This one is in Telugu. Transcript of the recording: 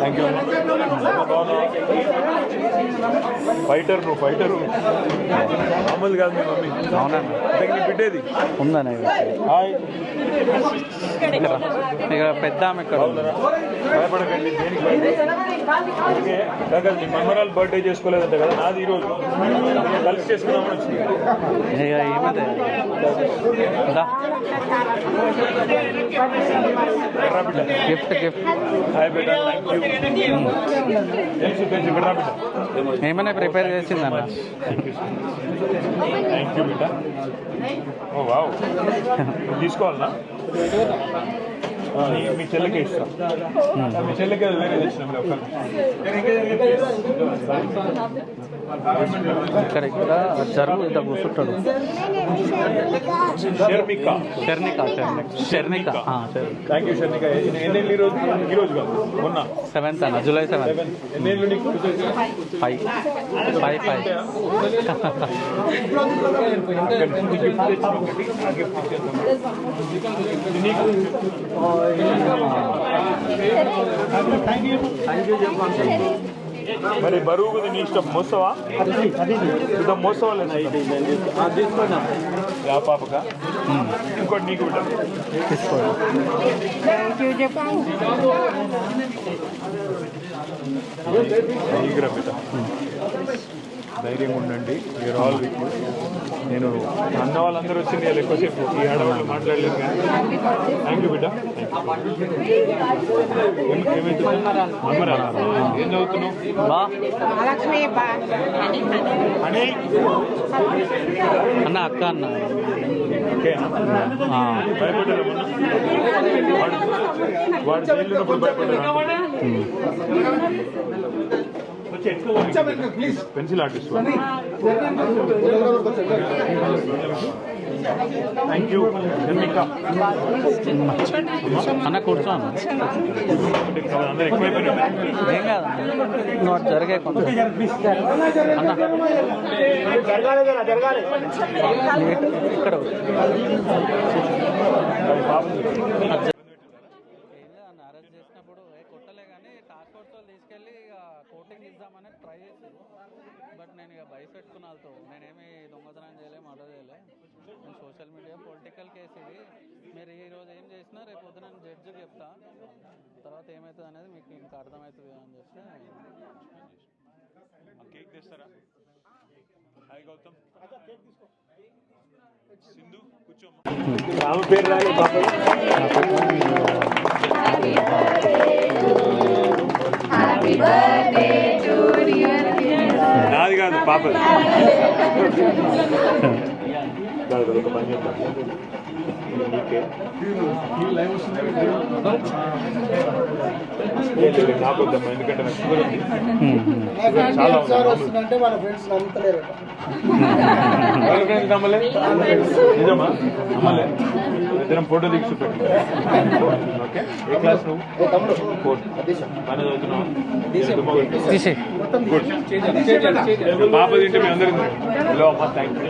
థ్యాంక్ యూ ఫైటర్ నువ్వు ఫైటర్ మామూలు కాదు మీ మమ్మీ. అవునా? నీ బిడ్డేది? ఉందనే. హాయ్. ఇక పెద్ద ఆమె ఇక్కడ. భయపడకండి దేనికి? ఓకే కాక మీ మమ్మరాలు బర్త్డే చేసుకోలేదంట కదా నాది ఈరోజు. కలిసి చేసుకున్నామని వచ్చింది బిడ్డ. గిఫ్ట్ గిఫ్ట్ హాయ్ బిడ్డ థ్యాంక్ యూ తెలుసు తెలుసు ఇక్కడ ఏమైనా ప్రిపేర్ చేసిందన్న? థ్యాంక్ యూ బిడ్డ ఓ వావ్ తీసుకోవాలనా ఆ, ఈ- మీ చెల్లెకే ఇస్తా మీ చెల్లెకే అది వేరే తెచ్చిన మీరు ఇక్కడ ఇక్కడ జరుగు ఇట్లా కూర్చుంటాడు షర్మిక షర్నిక షర్నిక షర్నిక ఆ, షర్- థ్యాంక్ యూ షర్మిక ఎన్ని ఎన్నేళ్ళు ఈ రోజు ఈ రోజు కాదు మొన్న సెవెంత్ అన్న జూలై సెవెంత్ సెవెన్ ఎన్నేళ్ళు నీకు ఫైవ్ ఫైవ్ ఫైవ్ గిఫ్ట్ తెచ్చిన ఒకటి ఆ గిఫ్ట్ ఇచ్చేద్దాం నీకు మరి బరువు నీ ఇష్టం మోసవా? ఇదో మోసవా లేదా యా పాపక ఇంకోటి నీకు బిడ్డ తీసుకోండి ఈగర బిడ్డ ధైర్యంగా ఉండండి. మీరు ఆల్ విత్ నేను అన్న వాళ్ళందరూ వచ్చింది వాళ్ళు ఎక్కువసేపు ఈ ఆడవాళ్ళు మాట్లాడలేదు కానీ. థ్యాంక్ యూ బిడ్డ. ఏం- చదువుతున్నావు? అన్న అక్క అన్న. ఓకే. ఆ, భయపడ్డారా? వాడు జైలు ఉన్నప్పుడు పెన్సిల్ ఆర్టిస్ట్ థ్యాంక్ యూ అన్న కూర్చో అన్న. అందరూ ఎక్కువైపోయినా ఏం కాదన్న నువ్వు జరిగే కొంత అన్న ఇక్కడ. ఇద్దామని ట్రై చేశారు. బట్ నేను ఇక భయపెట్టుకున్న వాళ్ళతో నేనేమి దొంగతనం చేయలే మర్డర్ చేయలే. నేను సోషల్ మీడియా పొలిటికల్ కేసు ఇది. మీరు ఈ రోజు ఏం చేసినా రేపు పొద్దున నేను జడ్జికి చెప్తా. తర్వాత ఏమవుతుంది అనేది మీకు ఇంకా అర్థమవుతుంది అని చెప్తే కేక్ తెస్తారా? హాయ్ గౌతమ్. సింధు కూర్చోమ్మా కాదు పాప నీకే వద్దమ్మా ఎందుకంటే నాకు షుగర్ ఉంది చాలా నమ్మలే? నిజమా? నమ్మలే. ఇద్దరం ఫోటో దిగి చూపెట్టు. ఓకే ఏ క్లాస్ నువ్వు? ఫోర్త్ బాగానే చదువుతున్నావా? తీసే తింటే అందరం హలో అమ్మ థ్యాంక్ యూ